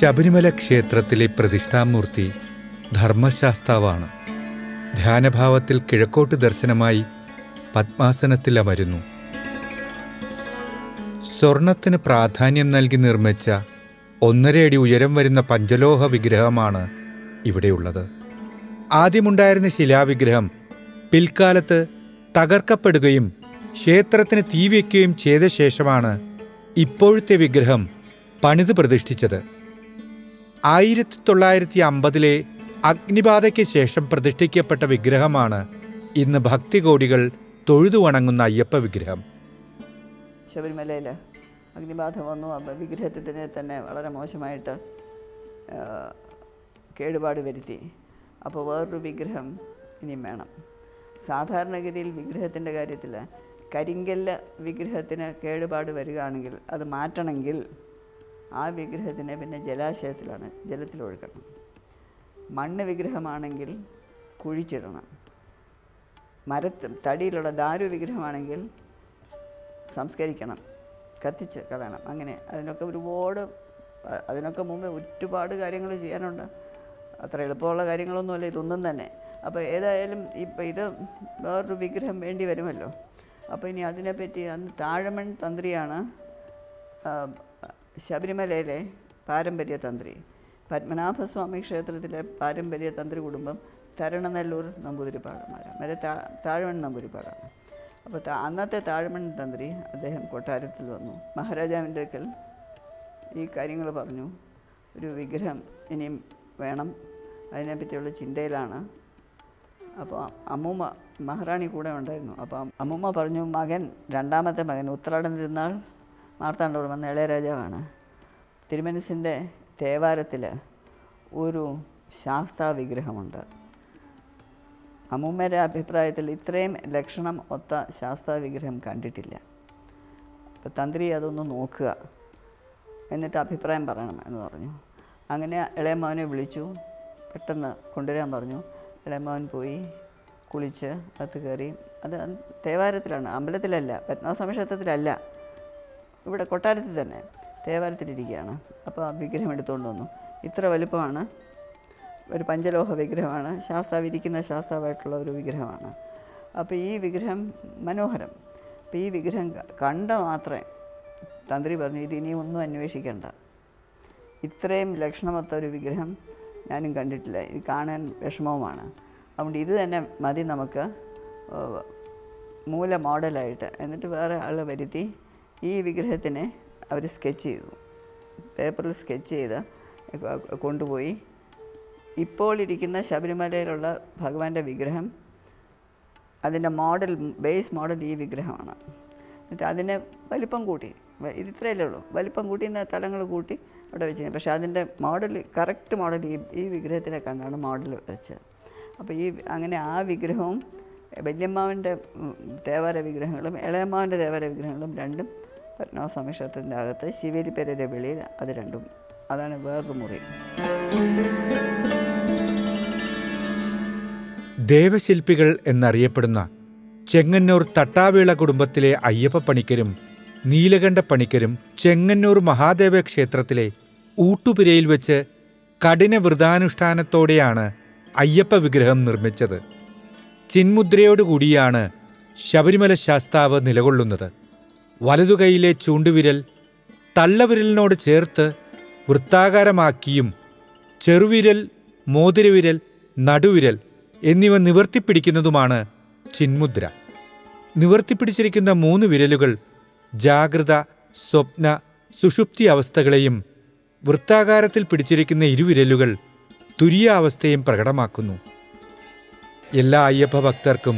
ശബരിമല ക്ഷേത്രത്തിലെ പ്രതിഷ്ഠാമൂർത്തി ധർമ്മശാസ്താവാണ്. ധ്യാനഭാവത്തിൽ കിഴക്കോട്ട് ദർശനമായി പത്മാസനത്തിൽ അമരുന്നു സ്വർണത്തിന് പ്രാധാന്യം നൽകി നിർമ്മിച്ച ഒന്നരയടി ഉയരം വരുന്ന പഞ്ചലോഹ വിഗ്രഹമാണ് ഇവിടെയുള്ളത്. ആദ്യമുണ്ടായിരുന്ന ശിലാവിഗ്രഹം പിൽക്കാലത്ത് തകർക്കപ്പെടുകയും ക്ഷേത്രത്തിന് തീവയ്ക്കുകയും ചെയ്ത ശേഷമാണ് ഇപ്പോഴത്തെ വിഗ്രഹം പണിത് പ്രതിഷ്ഠിച്ചത്. ആയിരത്തി തൊള്ളായിരത്തി അമ്പതിലെ അഗ്നിബാധയ്ക്ക് ശേഷം പ്രതിഷ്ഠിക്കപ്പെട്ട വിഗ്രഹമാണ് ഇന്ന് ഭക്തികോടികൾ തൊഴുതു വണങ്ങുന്ന അയ്യപ്പ വിഗ്രഹം. ശബരിമലയിൽ അഗ്നിബാധ വന്നു. വിഗ്രഹത്തിന് തന്നെ വളരെ മോശമായിട്ട് കേടുപാട് വരുത്തി. അപ്പോൾ വേറൊരു വിഗ്രഹം ഇനിയും വേണം. സാധാരണഗതിയിൽ വിഗ്രഹത്തിന്റെ കാര്യത്തിൽ കരിങ്കല്ല് വിഗ്രഹത്തിന് കേടുപാട് വരികയാണെങ്കിൽ അത് മാറ്റണമെങ്കിൽ ആ വിഗ്രഹത്തിനെ പിന്നെ ജലാശയത്തിലാണ് ജലത്തിൽ ഒഴുക്കണം മണ്ണ് വിഗ്രഹമാണെങ്കിൽ കുഴിച്ചിടണം. മരത്ത് തടിയിലുള്ള ദാരു വിഗ്രഹമാണെങ്കിൽ സംസ്കരിക്കണം കത്തിച്ച് കളയണം. അങ്ങനെ അതിനൊക്കെ ഒരുപാട് അതിനൊക്കെ മുമ്പേ ഒരുപാട് കാര്യങ്ങൾ ചെയ്യാനുണ്ട്. അത്ര എളുപ്പമുള്ള കാര്യങ്ങളൊന്നുമല്ല ഇതൊന്നും തന്നെ. അപ്പോൾ ഏതായാലും ഇപ്പം ഇത് വേറൊരു വിഗ്രഹം വേണ്ടി വരുമല്ലോ. അപ്പോൾ ഇനി അതിനെപ്പറ്റി അന്ന് താഴമൺ തന്ത്രിയാണ് ശബരിമലയിലെ പാരമ്പര്യ തന്ത്രി. പത്മനാഭസ്വാമി ക്ഷേത്രത്തിലെ പാരമ്പര്യ തന്ത്രി കുടുംബം തരണനെല്ലൂർ നമ്പൂതിരിപ്പാടന്മാരാണ് മറ്റേ താ താഴ്മൺ നമ്പൂതിരിപ്പാടാണ്. അപ്പോൾ അന്നത്തെ താഴ്മൺ തന്ത്രി അദ്ദേഹം കൊട്ടാരത്തിൽ വന്നു. മഹാരാജാവിന്റെ അടുക്കൽ ഈ കാര്യങ്ങൾ പറഞ്ഞു. ഒരു വിഗ്രഹം ഇനിയും വേണം. അതിനെപ്പറ്റിയുള്ള ചിന്തയിലാണ്. അപ്പോൾ അമ്മൂമ്മ മഹാറാണി കൂടെ ഉണ്ടായിരുന്നു. അപ്പോൾ അമ്മൂമ്മ പറഞ്ഞു മകൻ രണ്ടാമത്തെ മകൻ ഉത്രാടനിരുന്നാൾ തിരുനാൾ മാർത്താണ്ഡവർമ്മ ഇളയരാജാവാണ്. തിരുമനസിന്റെ തേവാരത്തിൽ ഒരു ശാസ്താ വിഗ്രഹമുണ്ട് അമ്മൂമ്മയുടെ അഭിപ്രായത്തിൽ ഇത്രയും ലക്ഷണം ഒത്ത ശാസ്താ വിഗ്രഹം കണ്ടിട്ടില്ല. അപ്പോൾ തന്ത്രി അതൊന്ന് നോക്കുക എന്നിട്ട് അഭിപ്രായം പറയണം എന്ന് പറഞ്ഞു. അങ്ങനെ ഇളയമോനെ വിളിച്ചു. പെട്ടെന്ന് കൊണ്ടുവരാൻ പറഞ്ഞു. ഇളയമോൻ പോയി കുളിച്ച് അത് കയറി. അത് തേവാരത്തിലാണ് അമ്പലത്തിലല്ല പത്മനാഭസ്വാമി ക്ഷേത്രത്തിലല്ല ഇവിടെ കൊട്ടാരത്തിൽ തന്നെ. തേവാരത്തിലിരിക്കുകയാണ്. അപ്പോൾ ആ വിഗ്രഹം എടുത്തുകൊണ്ട് വന്നു. ഇത്ര വലുപ്പമാണ്. ഒരു പഞ്ചലോഹ വിഗ്രഹമാണ്. ശാസ്താവ് ഇരിക്കുന്ന ശാസ്താവായിട്ടുള്ള ഒരു വിഗ്രഹമാണ്. അപ്പോൾ ഈ വിഗ്രഹം മനോഹരം. അപ്പോൾ ഈ വിഗ്രഹം കണ്ട മാത്രമേ തന്ത്രി പറഞ്ഞു ഇത് ഇനി ഒന്നും അന്വേഷിക്കണ്ട. ഇത്രയും ലക്ഷണമൊത്ത ഒരു വിഗ്രഹം ഞാനും കണ്ടിട്ടില്ല. ഇത് കാണാൻ വിഷമവുമാണ്. അതുകൊണ്ട് ഇത് തന്നെ മതി നമുക്ക്. മൂല മോഡലായിട്ട്. എന്നിട്ട് വേറെ ആൾ വരുത്തി ഈ വിഗ്രഹത്തിനെ അവർ സ്കെച്ച് ചെയ്തു. പേപ്പറിൽ സ്കെച്ച് ചെയ്ത് കൊണ്ടുപോയി. ഇപ്പോൾ ഇരിക്കുന്ന ശബരിമലയിലുള്ള ഭഗവാന്റെ വിഗ്രഹം അതിന്റെ മോഡൽ ബേസ് മോഡൽ ഈ വിഗ്രഹമാണ്. എന്നിട്ട് അതിനെ വലിപ്പം കൂട്ടി. ഇത് ഇത്രയല്ലേ ഉള്ളൂ. വലിപ്പം കൂട്ടി എന്ന തലങ്ങൾ കൂട്ടി അവിടെ വെച്ച് പക്ഷേ അതിന്റെ മോഡൽ കറക്റ്റ് മോഡൽ ഈ ഈ വിഗ്രഹത്തിനെ കണ്ടാണ് മോഡൽ വെച്ചത്. അപ്പോൾ ഈ അങ്ങനെ ആ വിഗ്രഹവും വല്യമ്മാവിന്റെ തേവാര വിഗ്രഹങ്ങളും ഇളയമ്മാവിന്റെ തേവാര വിഗ്രഹങ്ങളും രണ്ടും പത്മനാഭസ്വാമി ക്ഷേത്രത്തിന്റെ അകത്ത് ശിവേലിപ്പേരയുടെ വെളിയിൽ അത് രണ്ടും. അതാണ് വേറൊരു മുറി. ദേവശില്പികൾ എന്നറിയപ്പെടുന്ന ചെങ്ങന്നൂർ തട്ടാവേള കുടുംബത്തിലെ അയ്യപ്പ പണിക്കരും നീലകണ്ഠ പണിക്കരും ചെങ്ങന്നൂർ മഹാദേവ ക്ഷേത്രത്തിലെ ഊട്ടുപുരയിൽ വെച്ച് കഠിന വ്രതാനുഷ്ഠാനത്തോടെയാണ് അയ്യപ്പ വിഗ്രഹം നിർമ്മിച്ചത്. ചിന്മുദ്രയോടുകൂടിയാണ് ശബരിമല ശാസ്താവ് നിലകൊള്ളുന്നത്. വലതുകൈയിലെ ചൂണ്ടുവിരൽ തള്ളവിരലിനോട് ചേർത്ത് വൃത്താകാരമാക്കിയും ചെറുവിരൽ മോതിരവിരൽ നടുവിരൽ എന്നിവ നിവർത്തിപ്പിടിക്കുന്നതുമാണ് ചിന്മുദ്ര. നിവർത്തിപ്പിടിച്ചിരിക്കുന്ന മൂന്ന് വിരലുകൾ ജാഗ്രത സ്വപ്ന സുഷുപ്തി അവസ്ഥകളെയും വൃത്താകാരത്തിൽ പിടിച്ചിരിക്കുന്ന ഇരുവിരലുകൾ തുര്യാവസ്ഥയും പ്രകടമാക്കുന്നു. എല്ലാ അയ്യപ്പ ഭക്തർക്കും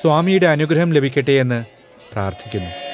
സ്വാമിയുടെ അനുഗ്രഹം ലഭിക്കട്ടെ എന്ന് പ്രാർത്ഥിക്കുന്നു.